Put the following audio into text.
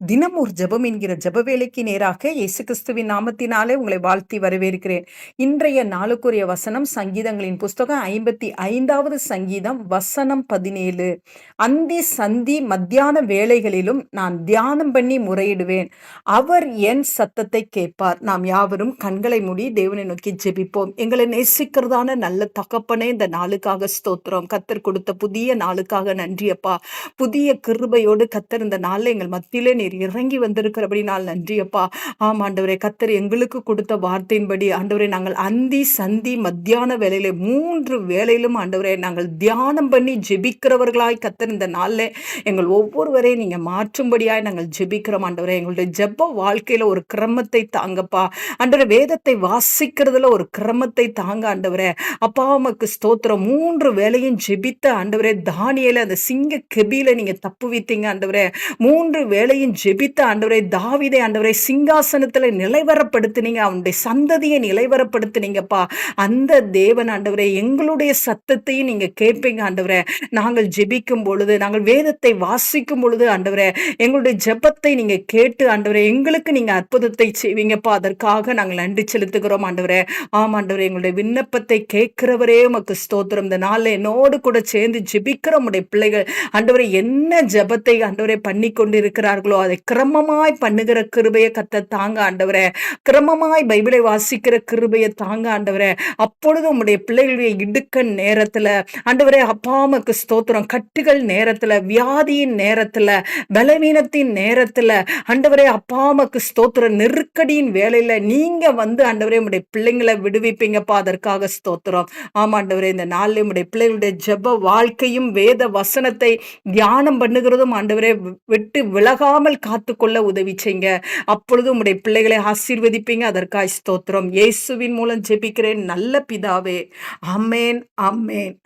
தினம் ஒரு ஜெபம் என்கிற ஜெப வேலைக்கு நேராக இயேசு கிறிஸ்துவின் நாமத்தினாலே உங்களை வாழ்த்தி வரவேற்கிறேன். இன்றைய நாளுக்குரிய வசனம் சங்கீதங்களின் புஸ்தகம் ஐம்பத்தி ஐந்தாவது சங்கீதம் வசனம் பதினேழு. அந்தி சந்தி மத்தியான வேலைகளிலும் நான் தியானம் பண்ணி முறையிடுவேன். அவர் என் சத்தத்தை கேட்பார். நாம் யாவரும் கண்களை மூடி தேவனை நோக்கி ஜெபிப்போம். எங்களை நேசிக்கிறதான நல்ல தகப்பனே இந்த நாளுக்காக ஸ்தோத்திரம். கத்தர் கொடுத்த புதிய நாளுக்காக நன்றியப்பா. புதிய கிருபையோடு கத்தர் இந்த நாளில் எங்கள் மத்தியிலே நீர் இறங்கி வந்திருக்கிறபடி நான் நன்றி அப்பா ஆம் ஆண்டவரே கத்தர் எங்களுக்கு கொடுத்த வார்த்தையின்படி ஆண்டவரே நாங்கள் அந்தி சந்தி மத்தியான வேலையில மூன்று வேலையிலும் ஆண்டவரே நாங்கள் தியானம் பண்ணி ஜெபிக்கிறவர்களாய் கத்தர் இந்த நாளில் எங்கள் ஒவ்வொருவரையும் நீங்கள் மாற்றும்படியாய் நாங்கள் ஜெபிக்கிறோம் ஆண்டவரே. எங்களுடைய ஜெப வாழ்க்கையில் ஒரு கிரமத்தை தாங்கப்பா. ஆண்டவரே வேதத்தை வாசிக்கிறதுல ஒரு கிரமத்தை தாங்க ஆண்டவரே. அப்பா உமக்கு ஸ்தோத்திரம். மூன்று வேலையும் ஜெபித்த ஆண்டவரே தானியல அந்த சிங்க கெபியில நீங்க தப்பு வைத்தீங்க ஆண்டவரே. மூன்று வேலையும் ஜெபித்த ஆண்டவரை தாவிதை ஆண்டவரை சிங்காசனத்தில் நிலைவரப்படுத்தினீங்க. அவனுடைய சந்ததியை நிலைவரப்படுத்தினீங்கப்பா. அந்த தேவன் ஆண்டவரை எங்களுடைய சத்தத்தையும் நீங்க கேட்பீங்க ஆண்டவரை. நாங்கள் ஜெபிக்கும் பொழுது நாங்கள் வேதத்தை வாசிக்கும் பொழுது ஆண்டவரை எங்களுடைய ஜெபத்தை நீங்க கேட்டு ஆண்டவரை எங்களுக்கு நீங்க அற்புதத்தை செய்வீங்கப்பா. அதற்காக நாங்கள் நன்றி செலுத்துகிறோம் ஆண்டவரே. ஆம் ஆண்டவரை எங்களுடைய விண்ணப்பத்தை கேட்கிறவரே உமக்கு ஸ்தோத்திரம். இந்த நாளில் என்னோடு கூட சேர்ந்து ஜெபிக்கிற உடைய பிள்ளைகள் ஆண்டவரை என்ன ஜெபத்தை ஆண்டவரை பண்ணி கொண்டு இருக்கிறார்களோ அதை கிரமமாய் பண்ணுகிற கிருபையை கத்த தாங்க ஆண்டவரே. கிரமமாய் பைபிளை வாசிக்கிற கிருபையை தாங்க ஆண்டவரே. அப்பொழுது உங்களுடைய பிள்ளைகளுடைய இடுக்க நேரத்துல ஆண்டவரே அப்பாமக்கு ஸ்தோத்திரம். கட்டுகள் நேரத்துல வியாதியின் நேரத்துல பலவீனத்தின் நேரத்துல ஆண்டவரே அப்பாமக்கு ஸ்தோத்திரம். நெருக்கடியின் வேலையில நீங்க வந்து ஆண்டவரே உடைய பிள்ளைங்களை விடுவிப்பீங்கப்பா. அதற்காக ஸ்தோத்திரம். ஆமாண்டவரே இந்த நாளில் உடைய பிள்ளைகளுடைய ஜெப வாழ்க்கையும் வேத வசனத்தை தியானம் பண்ணுகிறதும் ஆண்டவரே விட்டு விலகாமல் காத்துக்கொள்ள உதவி செய்ங்க அப்பொழுது உங்களுடைய பிள்ளைகளை ஆசீர்வதிப்பீங்க. அதற்காக ஸ்தோத்திரம். இயேசுவின் மூலம் ஜெபிக்கிறேன். நல்ல பிதாவே. Amen amen